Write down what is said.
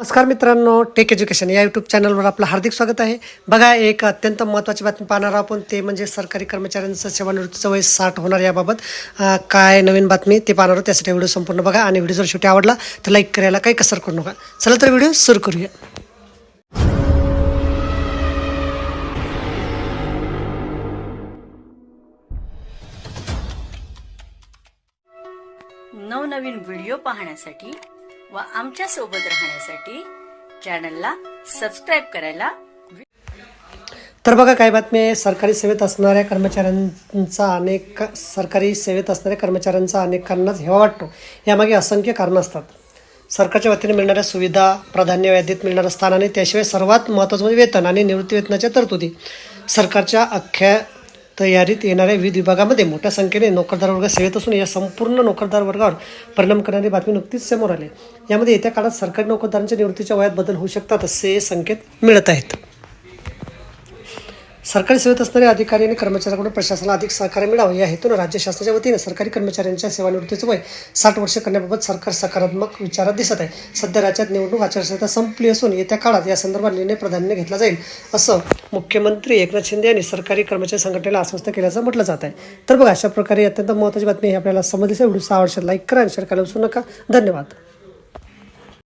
नमस्कार मित्रांनो take education या यूट्यूब चॅनलवर आपलं हार्दिक स्वागत आहे. बघा एक अत्यंत महत्त्वाची बातमी पाहणार आपण ते म्हणजे सरकारी कर्मचाऱ्यांचं सेवानिवृत्तीचं वय साठ होणार याबाबत. काय नवीन बातमी ते पाहणार त्यासाठी व्हिडिओ संपूर्ण बघा आणि व्हिडिओ जर शेवटी आवडला तर लाईक करायला काही कसर करू नका. चला तर व्हिडिओ सुरू करूया. नवनवीन व्हिडिओ पाहण्यासाठी व आमच्यासोबत राहण्यासाठी चॅनलला सबस्क्राईब करायला तर बघा काय बातमी आहे. सरकारी सेवेत असणाऱ्या कर्मचाऱ्यांचा अनेक सरकारी सेवेत असणाऱ्या कर्मचाऱ्यांचा अनेकांनाच हेवा वाटतो. यामागे असंख्य कारणं असतात. सरकारच्या वतीने मिळणाऱ्या सुविधा प्राधान्य यादीत मिळणारं स्थान आणि त्याशिवाय सर्वात महत्त्वाचं म्हणजे वेतन आणि निवृत्ती वेतनाच्या तरतुदी. सरकारच्या अख्ख्या तयारीत येणाऱ्या विविध विभागामध्ये मोठ्या संख्येने नोकरदार वर्ग सेवेत असून या संपूर्ण नोकरदार वर्गावर परिणाम करणारी बातमी नुकतीच समोर आली. यामध्ये येत्या काळात सरकारी नोकरदारांच्या निवृत्तीच्या वयात बदल होऊ शकतात असे संकेत मिळत आहेत. सरकारी सेवेत असणारे अधिकारी आणि कर्मचाऱ्यांकडून प्रशासनाला अधिक सहकार्य मिळावं. या हेतून राज्य शासनाच्या वतीने सरकारी कर्मचाऱ्यांच्या सेवानिवृत्तीचं वय साठ वर्ष करण्याबाबत सरकार सकारात्मक विचारात दिसत आहे. सध्या राज्यात निवडणूक आचारसंहिता संपली असून येत्या काळात या संदर्भात निर्णय प्राधान्य घेतला जाईल असं मुख्यमंत्री एकनाथ शिंदे यांनी सरकारी कर्मचारी संघटनेला आश्वस्त केल्याचं म्हटलं जात आहे. तर बघा अशा प्रकारे अत्यंत महत्त्वाची बातमी ही आपल्याला समजली व्हिडिओ आवडशात लाईक करा आणि शेअर करायला विसरू नका. धन्यवाद.